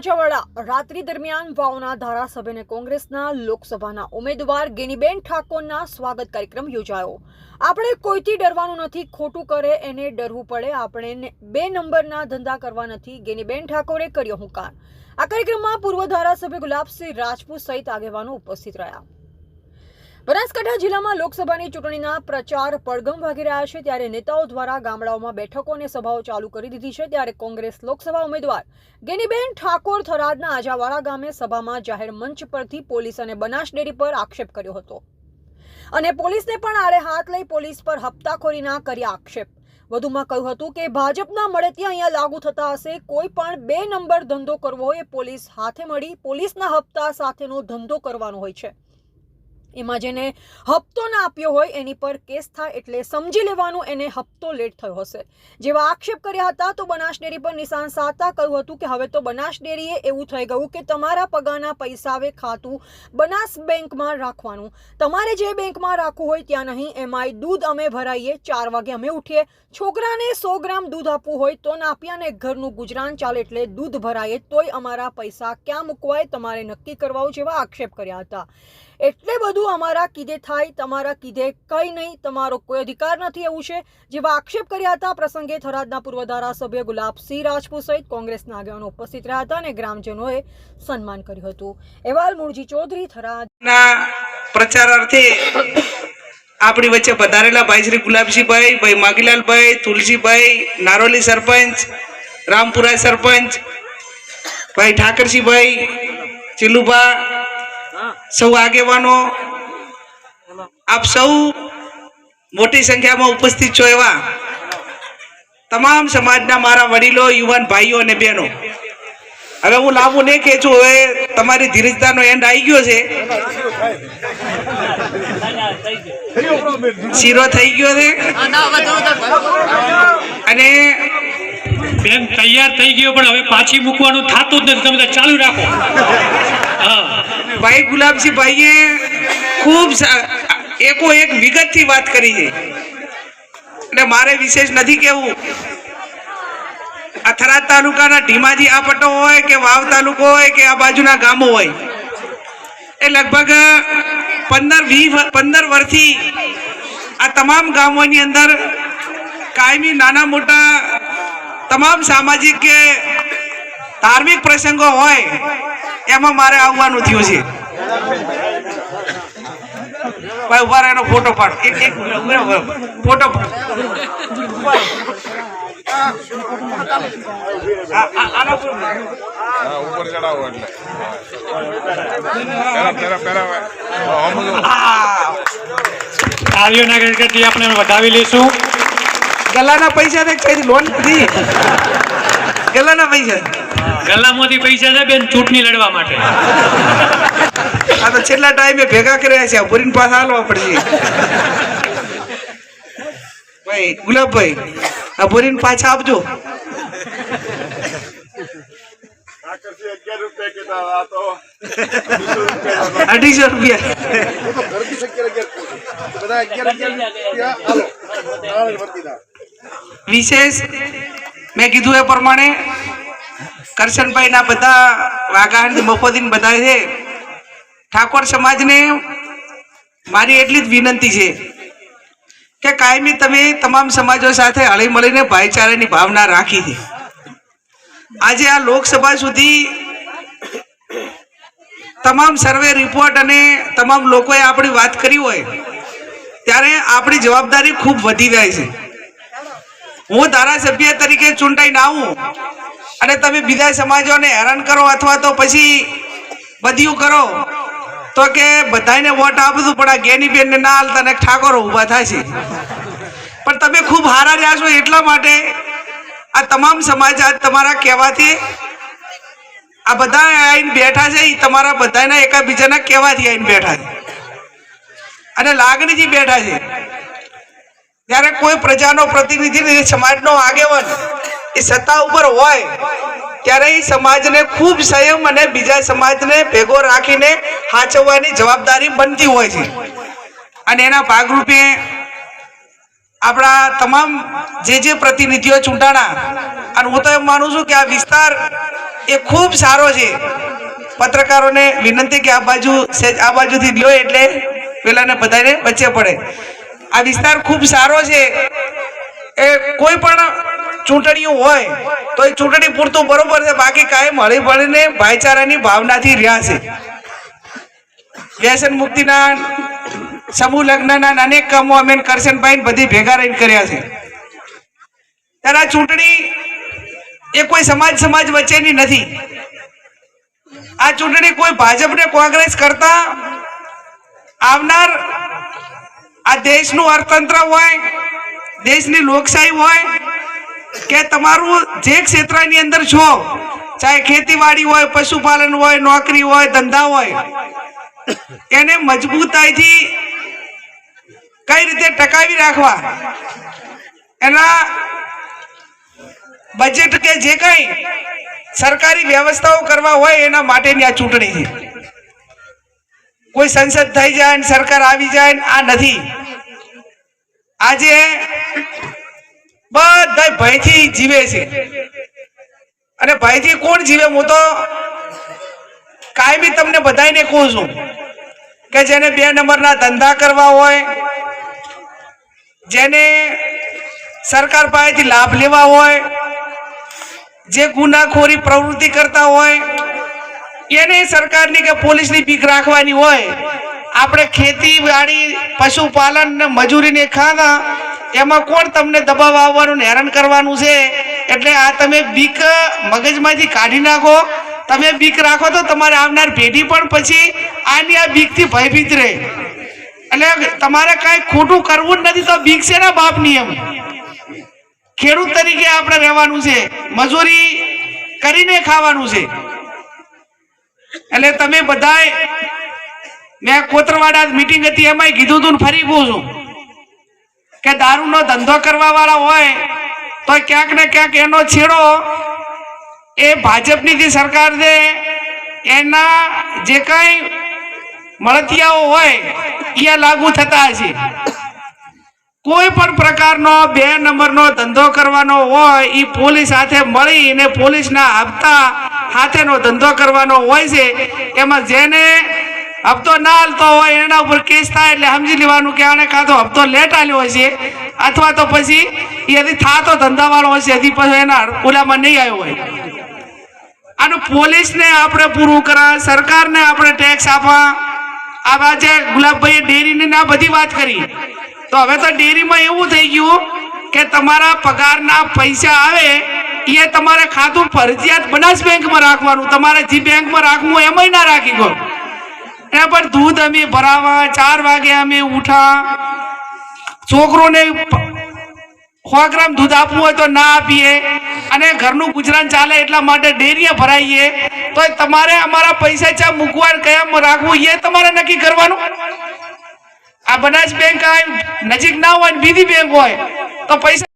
આજાવાડા રાત્રિ દરમિયાન વાવના ધારાસભ્યને કોંગ્રેસના લોકસભાના ઉમેદવાર ગેનીબેન ઠાકોરના સ્વાગત કાર્યક્રમ યોજાયો. આપણે કોઈથી ડરવાનું નથી, ખોટું કરે એને ડરવું પડે. આપણે બે નંબરના ધંધા કરવા નથી, ગેનીબેન ઠાકોરે કર્યો હુંકાર. આ કાર્યક્રમમાં પૂર્વ ધારાસભ્ય ગુલાબસિંહ રાજપૂત સહિત આગેવાનો ઉપસ્થિત રહ્યા. બનાસકાંઠા જિલ્લામાં લોકસભાની ચૂંટણીના પ્રચાર પડગમ વાગી રહ્યા છે ત્યારે નેતાઓ દ્વારા ગામડાઓમાં બેઠકો અને સભાઓ ચાલુ કરી દીધી છે ત્યારે કોંગ્રેસ લોકસભા ઉમેદવાર ગેનીબેન ઠાકોર થરાદના આજાવાડા ગામે સભામાં જાહેર મંચ પરથી પોલીસ અને બનાસ ડેરી પર આક્ષેપ કર્યો હતો. અને પોલીસને પણ આડે હાથ લઈ પોલીસ પર હપ્તાખોરીના કર્યા આક્ષેપ. વધુમાં કહ્યું હતું કે ભાજપના મળેથી અહીંયા લાગુ થતા હશે, કોઈ પણ બે નંબર ધંધો કરવો હોય પોલીસ હાથે મળી, પોલીસના હપ્તા સાથેનો ધંધો કરવાનો હોય છે. એમાં જેને હપ્તો ના આપ્યો હોય એની પર કેસ થાય એટલે સમજી લેવાનું એને હપ્તો લેટ થયો હશે. જેવા આક્ષેપ કર્યા હતા તો બનાસ ડેરી પર નિશાન સાતા કહ્યું હતું કે હવે તો બનાસ ડેરીએ એવું થઈ ગયું કે તમારા પગારના પૈસા હવે ખાતું બનાસ બેંકમાં રાખવાનું. તમારે જે બેંકમાં રાખવું હોય ત્યાં નહીં, એમાંય દૂધ અમે ભરાઈએ, ચાર વાગે અમે ઉઠીએ. છોકરાને સો ગ્રામ દૂધ આપવું હોય તો ના ઘરનું ગુજરાન ચાલે એટલે દૂધ ભરાઈએ, તોય અમારા પૈસા ક્યાં મૂકવાય, તમારે નક્કી કરવાઓ જેવા આક્ષેપ કર્યા હતા. એટલે બધું અમારા કીધે થાય, તમારા કીધે કંઈ નહીં, તમારો કોઈ અધિકાર નથી એવું છે. જેવા આક્ષેપ કર્યા હતા પ્રસંગે થરાદના પૂર્વ ધારાસભ્ય ગુલાબસિંહ રાજપૂત સહિત કોંગ્રેસના આગેવાનો ઉપસ્થિત રહ્યા હતા અને ગ્રામજનોએ સન્માન કર્યું હતું. એવાલ મુળજી ચૌધરી, થરાદ. પ્રચારાર્થે આપણી વચ્ચે પધારેલા ભાઈ શ્રી ગુલાબસિંહભાઈ ભાઈ માગીલાલભાઈ, તુલસીભાઈ, નારોલી સરપંચ, રામપુરા સરપંચ, ભાઈ ઠાકરસિંહભાઈ ચીલુભા સૌ આગેવાનો, આપ સૌ મોટી સંખ્યામાં ઉપસ્થિત છો એવા તમામ સમાજના મારા વડીલો, યુવાન ભાઈઓ અને બહેનો. હવે હું લાંબુ નહીં ખેંચું, હવે તમારી ધીરજતાનો એન્ડ આવી ગયો છે. શીરો થઈ ગયો છે. અને બેન, તૈયાર થઈ ગયો, પણ હવે પાછી મૂકવાનું થતું જ નથી. તમે ચાલુ રાખો. ભાઈ ગુલાબસિંહ ભાઈએ ખૂબ એકો એક વિગતથી વાત કરી છે. એટલે મારે વિશેષ નથી કેવું આ થરાદ તાલુકાના ઢીમાજી આ પટ્ટો હોય કે વાવ તાલુકો હોય કે આ બાજુના ગામો હોય. એ લગભગ પંદર વીસ પંદર વર્ષથી આ તમામ ગામોની અંદર કાયમી નાના મોટા તમામ સામાજિક કે ધાર્મિક પ્રસંગો હોય એમાં મારે આવવાનું થયું છે. ભાઈ ઊભા એનો ફોટો પાડ. એક એક. ફોટો ઉપર હા, ઉપર ચડાવો એટલે. ગણગણથી આપણે વધાવી લઈશું. ગલાના પૈસા ને કઈ લોન નથી ગલાના પૈસા. ગલ્લામાંથી પૈસા છે બેન ચૂંટણી લડવા માટે. આ તો છેલ્લા ટાઈમે ભેગા કર્યા છે પૂરીને પાછા હાલવા પડશે. ભાઈ, ગુલાબભાઈ, આ પૂરીને પાછા આપજો. અઢીસો રૂપિયા. વિશેષ, મેં કીધું એ પ્રમાણે કરશનભાઈના બધા વાઘાણ મફોદીન બધા છે. ઠાકોર સમાજને મારી એટલી જ વિનંતી છે કે કાયમી તમે તમામ સમાજો સાથે હળી મળીને ભાઈચારાની ભાવના રાખી છે. આજે આ લોકસભા સુધી તમામ સર્વે રિપોર્ટ અને તમામ લોકોએ આપણી વાત કરી હોય ત્યારે આપણી જવાબદારી ખૂબ વધી જાય છે. હું ધારાસભ્ય તરીકે ચૂંટાઈને આવું. અને તમે બીજા સમાજોને હેરાન કરો અથવા તો પછી બધું કરો, તો કે બધાને વોટ આપશું પણ આ ગેનીબેનને ના હાલતા ને ઠાકોરો ઊભા થાય છે. પણ તમે ખૂબ હારા રહ્યા છો એટલા માટે આ તમામ સમાજ તમારા કહેવાથી આ બધા આવીને બેઠા છે એ તમારા બધાના એકાબીજાના કહેવાથી આવીને બેઠા છે. અને લાગણીથી બેઠા છે. જ્યારે કોઈ પ્રજાનો પ્રતિનિધિ સમાજનો આગેવાન એ સત્તા ઉપર હોય, ત્યારે એ સમાજને ખૂબ સંયમ અને બીજા સમાજને ભેગો રાખીને સાચવવાની જવાબદારી બનતી હોય છે. અને એના ભાગરૂપે આપણા તમામ જે જે પ્રતિનિધિઓ ચૂંટાણા, અને હું તો એમ માનું છું કે આ વિસ્તાર એ ખૂબ સારો છે. પત્રકારોને વિનંતી કે આ બાજુ આ બાજુથી લ્યો એટલે પેલાને બધાને વચ્ચે પડે. આ વિસ્તાર ખૂબ સારો છે. એ કોઈ પણ ચૂંટણીઓ હોય, તો એ ચૂંટણી પૂરતું બરોબર છે. બાકી કાંઈ મળી મળીને ભાઈચારાની ભાવનાથી રહ્યા છે. વ્યસન મુક્તિના સમૂહ લગ્નના અનેક કામો અમે કરશનભાઈ બધી ભેગા રહીને કર્યા છે. ત્યારે આ ચૂંટણી એ કોઈ સમાજ સમાજ વચ્ચેની નથી. આ ચૂંટણી કોઈ ભાજપને કોંગ્રેસ કરતા આવનાર આ દેશનું અર્થતંત્ર હોય, દેશની લોકશાહી હોય કે તમારું જે ક્ષેત્રની અંદર છો, ચાહે ખેતીવાડી હોય, પશુપાલન હોય, નોકરી હોય, ધંધા હોય, એને મજબૂતાઈથી કઈ રીતે ટકાવી રાખવા? એના બજેટ કે જે કઈ સરકારી વ્યવસ્થાઓ કરવા હોય, એના માટેની આ ચૂંટણી છે. કોઈ સંસદ થઈ જાય સરકાર આવી જાય આ નથી. આજે બધા ભયથી જીવે છે. અને ભયથી કોણ જીવે હું તો કાયમી તમને બધાને કહું છું કે જેને બે નંબરના ધંધા કરવા હોય, જેને સરકાર પાસેથી લાભ લેવા હોય, જે ગુનાખોરી પ્રવૃત્તિ કરતા હોય, એને સરકારની કે પોલીસની બીક રાખવાની હોય, આપણે ખેતીવાડી, પશુપાલન ને મજૂરીને ખાના એમાં કોણ તમને દબાવ આવવાનું હેરાન કરવાનું છે? એટલે આ તમે બીક મગજમાંથી કાઢી નાખો. તમે બીક રાખો તો તમારે આવનાર પેઢી પણ પછી આની આ બીકથી ભયભીત રહે. એટલે તમારે કાંઈ ખોટું કરવું જ નથી તો બીક છે ને બાપની એમ ખેડૂત તરીકે આપણે રહેવાનું છે. મજૂરી કરીને ખાવાનું છે. એટલે તમે બધાય, મેં કોતરવાડા મીટિંગ હતી, એમાંય કીધું તું ફરી કહું છું કે દારૂનો ધંધો કરવા વાળા હોય, તો ક્યાંક ને ક્યાંક એનો છેડો એ ભાજપની જે સરકાર છે એના જે કંઈ મળતિયાઓ હોય, એ લાગુ થતા હશે. કોઈ પણ પ્રકારનો બે નંબરનો ધંધો કરવાનો હોય એ પોલીસ સાથે મળીને પોલીસના હપ્તા સાથેનો ધંધો કરવાનો હોય છે, એમાં જેને હપ્તો ના હાલતો હોય એના ઉપર કેસ થાય એટલે સમજી લેવાનું કે આને કાં તો હપ્તો લેટ આલ્યો હશે અથવા તો પછી એ હજી થાતો ધંધાવાળો હશે હજી પછી એના ઓલામાં નહીં આવ્યો હોય આનું પોલીસને આપણે પૂરું કરા સરકારને આપણે ટેક્સ આપવા આ જે ગુલાબભાઈએ ડેરીની ના બધી વાત કરી। તો હવે તો ડેરીમાં એવું થઈ ગયું કે તમારા પગારના પૈસા આવે એ તમારે ખાતું ફરજિયાત બનાસ બેંકમાં રાખવાનું, તમારે જે બેંકમાં રાખવું એમાંય ના રાખી ગયો. એના પર દૂધ અમે ભરાવા, ચાર વાગે અમે ઉઠા. છોકરોને સો ગ્રામ દૂધ આપવું હોય તો ના આપીએ. અને ઘરનું ગુજરાન ચાલે એટલા માટે ડેરીએ ભરાઈએ. તો તમારે અમારા પૈસા ચા મૂકવા કેમ રાખવું એ તમારે નક્કી કરવાનું. આ બનાસ બેંક નજીક ના હોય બીજી બેંક હોય, તો પૈસા